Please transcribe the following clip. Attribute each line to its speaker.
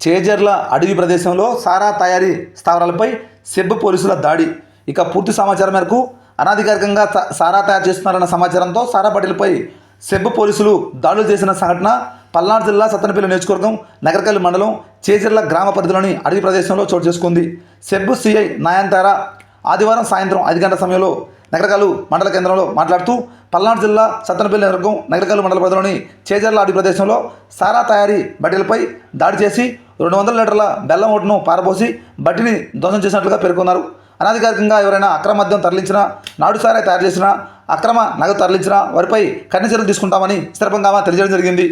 Speaker 1: చేజర్ల అడవి ప్రదేశంలో సారా తయారీ స్థావరాలపై సెబ్ పోలీసుల దాడి. ఇక పూర్తి సమాచారం మేరకు అనాధికారికంగా సారా తయారు చేస్తున్నారన్న సమాచారంతో సారా పటేల్పై సెబ్ పోలీసులు దాడులు చేసిన సంఘటన పల్నాడు జిల్లా సత్తనపల్లి నియోజకవర్గం నగరకల్లి మండలం చేజర్ల గ్రామ పరిధిలోని అడవి ప్రదేశంలో చోటు చేసుకుంది. సెబ్ సిఐ నాయంతార ఆదివారం సాయంత్రం ఐదు గంటల సమయంలో నగరకాలు మండల కేంద్రంలో మాట్లాడుతూ పల్నాడు జిల్లా సత్తనపల్లి వర్గం నగరకాలు మండల పరిధిలోని చేజర్ల అడవి ప్రదేశంలో సారా తయారీ బట్టీలపై దాడి చేసి రెండు వందల లీటర్ల బెల్లం ఓటును పారబోసి బట్టిని ధ్వంసం చేసినట్లుగా పేర్కొన్నారు. అనధికారికంగా ఎవరైనా అక్రమ మద్యం తరలించినా నాడు తయారు చేసినా అక్రమ నగదు తరలించినా వారిపై కఠిన చర్యలు తీసుకుంటామని స్థిరపంగా తెలియజేయడం జరిగింది.